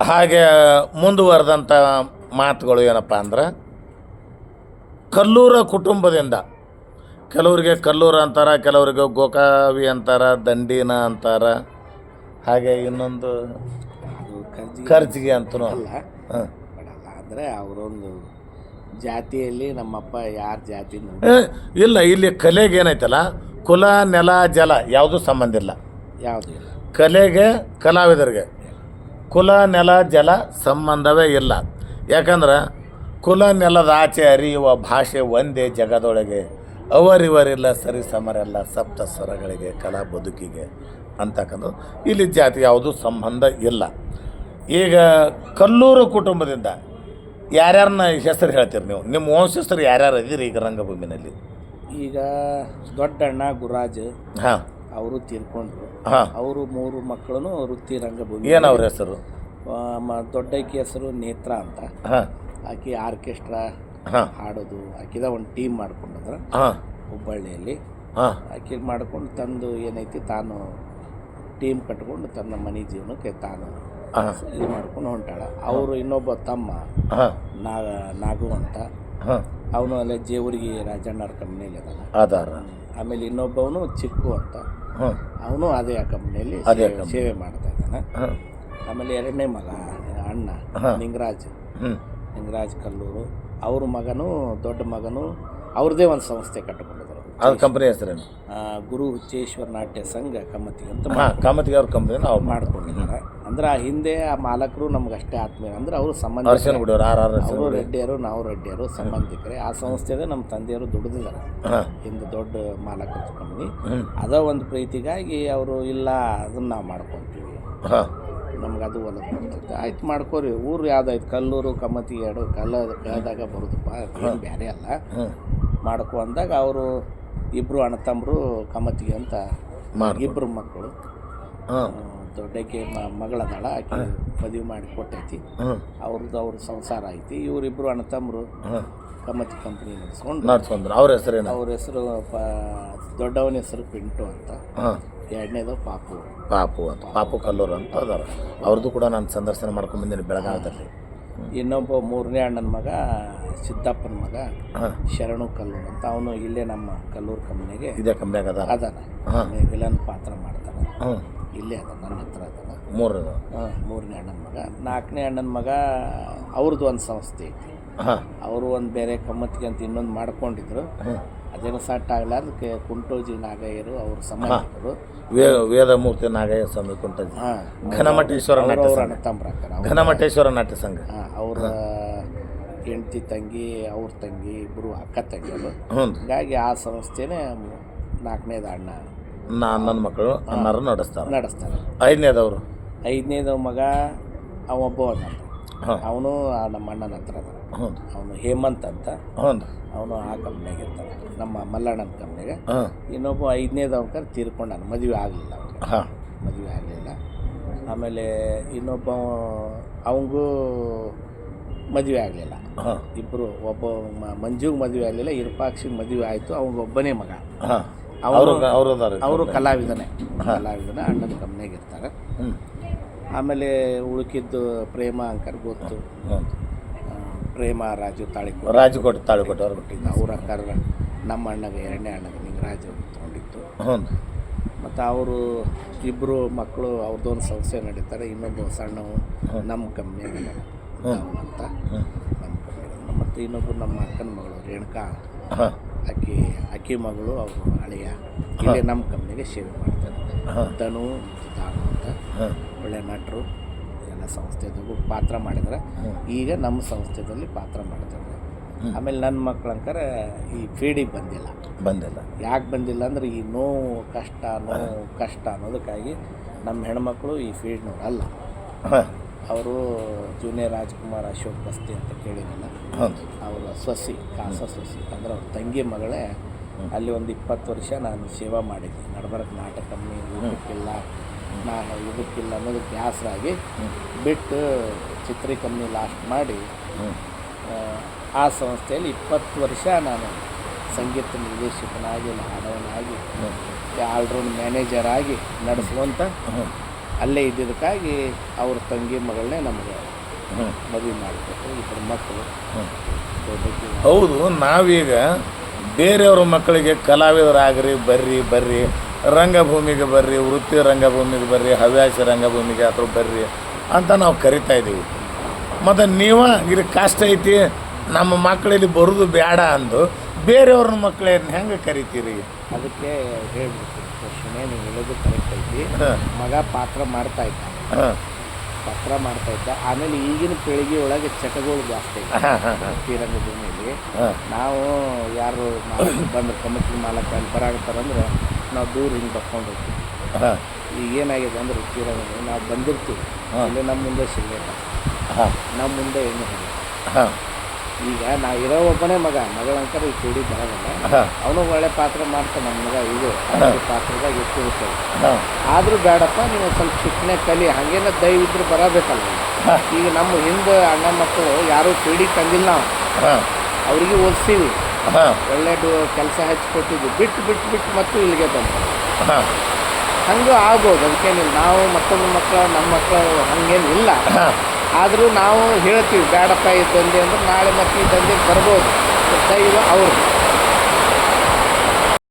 ಹಾಗೆ ಮುಂದುವರೆದಂಥ ಮಾತುಗಳು ಏನಪ್ಪ ಅಂದ್ರೆ ಕಲ್ಲೂರ ಕುಟುಂಬದಿಂದ ಕೆಲವರಿಗೆ ಕಲ್ಲೂರ ಅಂತಾರ ಕೆಲವರಿಗೆ ಗೋಕಾವಿ ಅಂತಾರ ದಂಡಿನ ಅಂತಾರ ಹಾಗೆ ಇನ್ನೊಂದು ಖರ್ಚಿಗೆ ಅಂತನೂ. ಅಲ್ಲ ಹಾಂ. ಅಂದರೆ ಅವರೊಂದು ಜಾತಿಯಲ್ಲಿ ನಮ್ಮಪ್ಪ ಯಾರು ಜಾತಿ ಇಲ್ಲ ಇಲ್ಲಿ ಕಲೆಗೆ ಏನೈತಲ್ಲ ಕುಲ ನೆಲ ಜಲ ಯಾವುದೂ ಸಂಬಂಧ ಇಲ್ಲ. ಯಾವುದು ಇಲ್ಲ. ಕಲೆಗೆ ಕಲಾವಿದರಿಗೆ. ಕುಲ ನೆಲ ಜಲ ಸಂಬಂಧವೇ ಇಲ್ಲ. ಯಾಕಂದ್ರೆ ಕುಲ ನೆಲದ ಆಚೆ ಅರಿಯುವ ಭಾಷೆ ಒಂದೇ ಜಗದೊಳಗೆ. ಅವರಿವರಿಲ್ಲ ಸರಿ ಸಮರೆಲ್ಲ ಸಪ್ತ ಸ್ವರಗಳಿಗೆ ಕಲಾ ಬದುಕಿಗೆ ಅಂತಕ್ಕಂಥದ್ದು. ಇಲ್ಲಿ ಜಾತಿ ಯಾವುದೂ ಸಂಬಂಧ ಇಲ್ಲ. ಈಗ ಕಲ್ಲೂರು ಕುಟುಂಬದಿಂದ ಯಾರ್ಯಾರನ್ನ ಹೆಸರು ಹೇಳ್ತೀರಿ ನೀವು? ನಿಮ್ಮ ವಂಶಸ್ಥರು ಯಾರ್ಯಾರು ಇದೀರಿ ಈಗ ರಂಗಭೂಮಿನಲ್ಲಿ? ಈಗ ದೊಡ್ಡಣ್ಣ ಗುರಾಜ್ ಹಾಂ. ಅವರು ತೀರ್ಕೊಂಡ್ರು. ಹಾಂ. ಅವರು ಮೂರು ಮಕ್ಕಳು ವೃತ್ತಿ ರಂಗಭೂಮಿ ಏನು ಅವ್ರ ಹೆಸರು? ದೊಡ್ಡಕಿ ಮ- ದೊಡ್ಡಕ್ಕಿ ಹೆಸರು ನೇತ್ರ ಅಂತ. ಹಾಂ. ಆಕೆ ಆರ್ಕೆಸ್ಟ್ರಾ ಹಾಡೋದು. ಆಕಿದ ಒಂದು ಟೀಮ್ ಮಾಡ್ಕೊಂಡದ್ರ ಹಾಂ. ಹುಬ್ಬಳ್ಳಿಯಲ್ಲಿ. ಹಾಂ. ಆಕೆ ಮಾಡ್ಕೊಂಡು ತಂದು ಏನೈತಿ ತಾನು ಟೀಮ್ ಕಟ್ಕೊಂಡು ತನ್ನ ಮನೆ ಜೀವನಕ್ಕೆ ತಾನು ಹಾಂ. ಇದು ಮಾಡ್ಕೊಂಡು ಹೊಂಟಾಳ. ಅವರು ಇನ್ನೊಬ್ಬ ತಮ್ಮ ಹಾಂ. ನಾಗ ನಾಗು ಅಂತ. ಅವನು ಅಲ್ಲೇ ಜೇವರಿಗೆ ರಾಜಣ್ಣವ್ರ ಕಂಪ್ನಿಯಲ್ಲಿ ಅದಾನ ಆಮೇಲೆ ಇನ್ನೊಬ್ಬವನು ಚಿಕ್ಕು ಅಂತ. ಅವನು ಅದೇ ಆ ಕಂಪ್ನಿಯಲ್ಲಿ ಅದೇ ಸೇವೆ- ಸೇವೆ ಮಾಡ್ತಾ ಇದ್ದಾನೆ. ಹಾಂ. ಆಮೇಲೆ ಎರಡನೇ ಮಗ ಅಣ್ಣ ಲಿಂಗರಾಜ್ ನಿಂಗರಾಜ್. ಹ್ಞೂ ನಿಂಗರಾಜ್ ಕಲ್ಲೂರು. ಅವ್ರ ಮಗನು ದೊಡ್ಡ ಮಗನು ಅವ್ರದ್ದೇ ಒಂದು ಸಂಸ್ಥೆ ಕಟ್ಟಿಕೊಂಡಿದ್ರು. ಅದು ಕಂಪ್ನಿ ಹೆಸರೇನು? ಆ, ಗುರು ಹುಚ್ಚೇಶ್ವರ ನಾಟ್ಯ ಸಂಘ ಕಮ್ಮತಿ ಅಂತ ಹಾಂ ಕಾಮತಿಗೆ ಅವ್ರ ಕಂಪ್ನಿ ಅವ್ರು ಮಾಡಿ ಮಾಡ್ಕೊಂಡಿದ್ದಾರೆ. ಅಂದ್ರೆ ಆ ಹಿಂದೆ ಆ ಮಾಲಕರು ನಮ್ಗೆ ಅಷ್ಟೇ ಆತ್ಮೀಯ. ಅಂದ್ರೆ ಅವರು ಸಂಬಂಧ ಅವರು ರೆಡ್ಡಿಯರು ನಾವು ರೆಡ್ಡಿಯರು ಸಂಬಂಧಿಕರೇ. ಆ ಸಂಸ್ಥೆದೇ ನಮ್ಮ ತಂದೆಯವರು ದುಡಿದಿದ್ದಾರೆ. ಹಿಂದೆ ದೊಡ್ಡ ಮಾಲಕ ಕಂಪ್ನಿ ಅದ ಒಂದು ಪ್ರೀತಿಗಾಗಿ ಅವರು ಇಲ್ಲ ಅದನ್ನ ನಾವು ಮಾಡ್ಕೊತೀವಿ. ನಮ್ಗೆ ಅದು ಒಲವು ಬರ್ತೈತೆ. ಆಯ್ತು ಮಾಡ್ಕೋರಿ. ಊರು ಯಾವ್ದಾಯ್ತು? ಕಲ್ಲೂರು ಕಮ್ಮತಿ ಎರಡು ಕಲ್ಲ ಕಲ್ಲದಾಗ ಬರೋದಪ್ಪ. ಬೇರೆ ಅಲ್ಲ. ಮಾಡ್ಕೊ ಅಂದಾಗ ಅವರು ಇಬ್ಬರು ಅಣ್ಣ ತಮ್ಮರು ಕಮ್ಮತಿಗೆ ಅಂತ ಇಬ್ಬರು ಮಕ್ಕಳು. ದೊಡ್ಡಕ್ಕೆ ಮಗಳದಾಳ ಆಕೆ ಮದುವೆ ಮಾಡಿ ಕೊಟ್ಟೈತಿ. ಅವ್ರದ್ದು ಅವ್ರ ಸಂಸಾರ ಐತಿ. ಇವರಿಬ್ರು ಅಣ್ಣ ತಮ್ಮರು ಕಮತಿ ಕಂಪ್ನಿ ನಡೆಸ್ಕೊಂಡು ನಡ್ಸ್ಕೊಂಡ್ರು. ಅವ್ರ ಹೆಸರು ಅವ್ರ ಹೆಸರು ಪ ದೊಡ್ಡವನ ಹೆಸರು ಪಿಂಟು ಅಂತ. ಎರಡನೇದು ಪಾಪು. ಪಾಪು ಅಂತ. ಪಾಪು ಕಲ್ಲೂರು ಅಂತ ಅದಾರ. ಅವ್ರದ್ದು ಕೂಡ ನಾನು ಸಂದರ್ಶನ ಮಾಡ್ಕೊಂಡು ಬಂದೀನಿ ಬೆಳಗಾವದಲ್ಲಿ. ಇನ್ನೊಬ್ಬ ಮೂರನೇ ಅಣ್ಣನ ಮಗ ಸಿದ್ದಪ್ಪನ ಮಗ ಶರಣು ಕಲ್ಲೂರು ಅಂತ. ಅವನು ಇಲ್ಲೇ ನಮ್ಮ ಕಲ್ಲೂರು ಕಂಪ್ನಿಗೆ ಇದೇ ಕಂಪ್ನಿಯಾಗ ಅದಾರ. ಅದಾನ. ವಿಲನ್ ಪಾತ್ರ ಮಾಡ್ತಾನೆ. ಇಲ್ಲೇ ಅದ ನನ್ನ ಹತ್ರ ಅದ ಮೂರು ಹಾಂ ಮೂರನೇ ಅಣ್ಣನ ಮಗ. ನಾಲ್ಕನೇ ಅಣ್ಣನ ಮಗ ಅವ್ರದ್ದು ಒಂದು ಸಂಸ್ಥೆ ಐತಿ. ಹಾಂ. ಅವರು ಒಂದು ಬೇರೆ ಕಮ್ಮತ್ತಿಗೆ ಅಂತ ಇನ್ನೊಂದು ಮಾಡ್ಕೊಂಡಿದ್ರು. ಅದೇನು ಸಟ್ ಆಗಲಾರ್ದಕ್ಕೆ ಕುಂಟೋಜಿ ನಾಗಯ್ಯರು ಅವ್ರ ಸಮಾಜರು ವೇ ವೇದಮೂರ್ತಿ ನಾಗಯ್ಯ ಸ್ವಾಮಿ ಕುಂಟೋಜಿ. ಹಾಂ. ಘನಮಠೇಶ್ವರ ನಾಟ್ಯ ಅವ್ರ ಸಂಘ. ಘನಮಠೇಶ್ವರ ನಾಟ್ಯ ಸಂಘ. ಹಾಂ ಅವ್ರ ಹೆಂಡತಿ ತಂಗಿ ಅವ್ರ ತಂಗಿ ಇಬ್ಬರು ಅಕ್ಕ ತಂಗಿಯರು. ಹ್ಞೂ. ಹೀಗಾಗಿ ಆ ಸಂಸ್ಥೆನೇ ನಾಲ್ಕನೇದು ಅಣ್ಣ. ನಾ ನನ್ನ ಮಕ್ಕಳು ಅನ್ನಾರು ನಡೆಸ್ತಾರೆ. ನಡೆಸ್ತಾರೆ. ಐದನೇದವರು? ಐದನೇದು ಮಗ ಅವೊಬ್ಬ ಒಬ್ಬ ಅವನು ನಮ್ಮ ಅಣ್ಣನ ಹತ್ರ ಅದ ಅವನು ಹೇಮಂತ್ ಅಂತ. ಹ್ಞೂ ಅವನು ಆ ಕಂಪ್ನಿಯಾಗ ಇರ್ತಾನೆ. ನಮ್ಮ ಮಲ್ಲಣ್ಣನ ಕಂಪ್ನಿಗೆ. ಇನ್ನೊಬ್ಬ ಐದನೇದು ಅವ್ನ ತೀರ್ಕೊಂಡಾನ. ಮದುವೆ ಆಗಲಿಲ್ಲ ಅವ್ನಿಗೆ. ಹಾಂ. ಮದುವೆ ಆಗಲಿಲ್ಲ. ಆಮೇಲೆ ಇನ್ನೊಬ್ಬ ಅವಂಗೂ ಮದುವೆ ಆಗಲಿಲ್ಲ. ಇಬ್ಬರು ಒಬ್ಬ ಮಂಜುಗೆ ಮದುವೆ ಆಗಲಿಲ್ಲ. ಇರ್ಪಾಕ್ಷಿಗೆ ಮದುವೆ ಆಯಿತು. ಒಬ್ಬನೇ ಮಗ. ಹಾಂ. ಅವರು ಅವರು ಅವರು ಅದಾರ ಅವರು ಕಲಾವಿದನೇ. ಕಲಾವಿದನ ಅಣ್ಣನ ಕಂಪ್ನಿಯಾಗ ಇರ್ತಾರೆ. ಆಮೇಲೆ ಉಳುಕಿದ್ದು ಪ್ರೇಮ ಅಂಕರ್ ಗೊತ್ತು. ಪ್ರೇಮ ರಾಜು ತಾಳಿಕೋಟೆ ರಾಜಕೋಟೆ ತಾಳಿಕೋಟೆ ಅವ್ರು ಕೊಟ್ಟಿದ್ದ ಅವ್ರ ಅಕ್ಕರ ನಮ್ಮ ಅಣ್ಣಗೆ ಎರಡನೇ ಅಣ್ಣಗೆ ರಾಜು ತೊಗೊಂಡಿತ್ತು ಮತ್ತು ಅವರು ಇಬ್ಬರು ಮಕ್ಕಳು ಅವ್ರದ್ದೊಂದು ಸಂಸ್ಥೆ ನಡೀತಾರೆ ಇನ್ನೊಂದು ಸಣ್ಣವು ನಮ್ಮ ಕಂಪ್ನಿಯಾಗ ಅಂತ ನಮ್ಮ ಮತ್ತು ಇನ್ನೊಬ್ಬರು ನಮ್ಮ ಅಕ್ಕನ ಮಗಳು ರೇಣುಕಾ ಅಕ್ಕಿ ಅಕ್ಕಿ ಮಗಳು ಅವರು ಹಳೆಯ. ಇಲ್ಲಿ ನಮ್ಮ ಕಂಪ್ನಿಗೆ ಸೇವೆ ಮಾಡ್ತಾರೆ. ತನು ತಾನು ಅಂತ. ಒಳ್ಳೆ ನಟರು ಎಲ್ಲ ಸಂಸ್ಥೆದಾಗೂ ಪಾತ್ರ ಮಾಡಿದ್ರೆ ಈಗ ನಮ್ಮ ಸಂಸ್ಥೆದಲ್ಲಿ ಪಾತ್ರ ಮಾಡ್ತಾರೆ. ಆಮೇಲೆ ನನ್ನ ಮಕ್ಳಂಕರ ಈ ಫೀಡಿಗೆ ಬಂದಿಲ್ಲ. ಬಂದಿಲ್ಲ. ಯಾಕೆ ಬಂದಿಲ್ಲ ಅಂದ್ರೆ ಈ ನೋವು ಕಷ್ಟ ನೋವು ಕಷ್ಟ ಅನ್ನೋದಕ್ಕಾಗಿ ನಮ್ಮ ಹೆಣ್ಮಕ್ಳು ಈ ಫೀಡ್ ಅಲ್ಲ ಹಾಂ. ಅವರು ಜೂನಿಯರ್ ರಾಜ್ಕುಮಾರ್ ಅಶೋಕ್ ಬಸ್ತಿ ಅಂತ ಕೇಳಿರಲ್ಲ ಹ್ಞೂ ಅವರ ಸೊಸಿ ಕಾಸ ಸೊಸಿ ಅಂದ್ರೆ ಅವ್ರ ತಂಗಿ ಮಗಳೇ ಅಲ್ಲಿ ಒಂದು ಇಪ್ಪತ್ತು ವರ್ಷ ನಾನು ಸೇವಾ ಮಾಡಿದ್ದೆ. ನಡಬರಕ್ಕೆ ನಾಟಕ ಕಮ್ಮಿ ಊಟಕ್ಕಿಲ್ಲ ನಾನು ಇದಕ್ಕಿಲ್ಲ ಅನ್ನೋದು ಬ್ಯಾಸರಾಗಿ ಬಿಟ್ಟು ಚಿತ್ರಿ ಕಮ್ಮಿ ಲಾಸ್ಟ್ ಮಾಡಿ ಆ, ಸಂಸ್ಥೆಯಲ್ಲಿ ಇಪ್ಪತ್ತು ವರ್ಷ ನಾನು ಸಂಗೀತ ನಿರ್ದೇಶಕನಾಗಿ ಹಾಡವನಾಗಿ ಆಲ್ರೌಂಡ್ ಮ್ಯಾನೇಜರ್ ಆಗಿ ನಡೆಸುವಂಥ ಅಲ್ಲೇ ಇದ್ದಿದ್ದಕ್ಕಾಗಿ ಅವ್ರ ತಂಗಿ ಮಗಳನ್ನೇ ನಮಗೆ ಹ್ಞೂ ಮದುವೆ ಮಾಡಿಕೊಟ್ರು ಇಬ್ಬರು ಮಕ್ಕಳು. ಹೌದು ನಾವೀಗ ಬೇರೆಯವ್ರ ಮಕ್ಕಳಿಗೆ ಕಲಾವಿದರಾಗ್ರಿ ಬರ್ರಿ ಬರ್ರಿ ರಂಗಭೂಮಿಗೆ ಬರ್ರಿ ವೃತ್ತಿ ರಂಗಭೂಮಿಗೆ ಬರ್ರಿ ಹವ್ಯಾಸ ರಂಗಭೂಮಿಗೆ ಅಥವಾ ಬರ್ರಿ ಅಂತ ನಾವು ಕರಿತಾ ಇದ್ದೀವಿ. ಮತ್ತು ನೀವು ಇದು ಕಷ್ಟ ಐತಿ ನಮ್ಮ ಮಕ್ಕಳಲ್ಲಿ ಬರೋದು ಬೇಡ ಅಂದು ಬೇರೆಯವ್ರ ಮಕ್ಕಳನ್ನ ಹೆಂಗೆ ಕರಿತೀರಿ? ಅದಕ್ಕೆ ಹೇಳ್ಬಿಡ್ತೀನಿ ನೀವು ಹೇಳೋದು ಕರೆಕ್ಟ್ ಐತಿ. ಮಗ ಪಾತ್ರ ಮಾಡ್ತಾ ಇದ್ದ. ಹಾಂ. ಪಾತ್ರ ಮಾಡ್ತಾ ಇದ್ದ. ಆಮೇಲೆ ಈಗಿನ ಪೀಳಿಗೆ ಒಳಗೆ ಚಟಗಳು ಜಾಸ್ತಿ ಶ್ರೀರಂಗಭೂಮಿಯಲ್ಲಿ ನಾವು ಯಾರು ಬಂದ್ರೆ ಬಂದು ಕಮಿಟಿ ಮಾಲಕ ಅಲ್ಲಿ ಬರಾಗ್ತಾರಂದ್ರೆ ನಾವು ದೂರ ಹಿಂಗೆ ಬರ್ಕೊಂಡು ಹೋಗ್ತೀವಿ ಹಾಂ. ಈಗ ಏನಾಗಿದೆ ಅಂದ್ರೆ ಶ್ರೀರಂಗಭೂಮಿ ನಾವು ಬಂದಿರ್ತೀವಿ. ಅಲ್ಲಿ ಇಲ್ಲಿ ನಮ್ಮ ಮುಂದೆ ಸಿಗಲಿಲ್ಲ ಹಾಂ. ನಮ್ಮ ಮುಂದೆ ಏನು ಹಾಂ. ಈಗ ನಾ ಇರೋ ಒಬ್ಬನೇ ಮಗ ಮಗಳಂಕರ ಈ ಪೀಡಿ ಬರೋದಿಲ್ಲ. ಅವನು ಒಳ್ಳೆ ಪಾತ್ರ ಮಾಡ್ತಾನೆ ನಮ್ಮ ಮಗ ಇದು ಪಾತ್ರದಾಗ ಎತ್ತಿರ್ತೇವೆ ಹಾಂ. ಆದರೂ ಬೇಡಪ್ಪ ನೀವು ಸ್ವಲ್ಪ ಶಿಕ್ಷಣ ಕಲಿ ಹಾಗೇನ ದಯವಿದ್ರೆ ಬರಬೇಕಲ್ಲ. ಈಗ ನಮ್ಮ ಹಿಂದೆ ಅಣ್ಣ ಮಕ್ಕಳು ಯಾರೂ ಪೀಡಿ ತಂದಿಲ್ಲ ನಾವು ಅವ್ರಿಗೆ ಓದಿಸ್ತೀವಿ ಒಳ್ಳೆ ಕೆಲಸ ಹಚ್ಕೊಟ್ಟಿದ್ವಿ. ಬಿಟ್ಟು ಬಿಟ್ಟು ಬಿಟ್ಟು ಮತ್ತು ಇಲ್ಲಿಗೆ ಬಂದು ಹಾಂ. ಹಂಗೂ ಆಗ್ಬೋದು ಅದಕ್ಕೇನಿಲ್ಲ. ನಾವು ಮತ್ತೊಂದು ಮಕ್ಕಳು ನಮ್ಮ ಮಕ್ಕಳು ಹಂಗೇನಿಲ್ಲ. ಆದರೂ ನಾವು ಹೇಳ್ತೀವಿ ಬೇಡಪ್ಪ ಈ ದಂಧೆ ಅಂದ್ರೆ ನಾಳೆ ಮತ್ತೆ ಈ ದಂಧೆಗೆ ಬರ್ಬೋದು. ದೈವ ಅವ್ರು.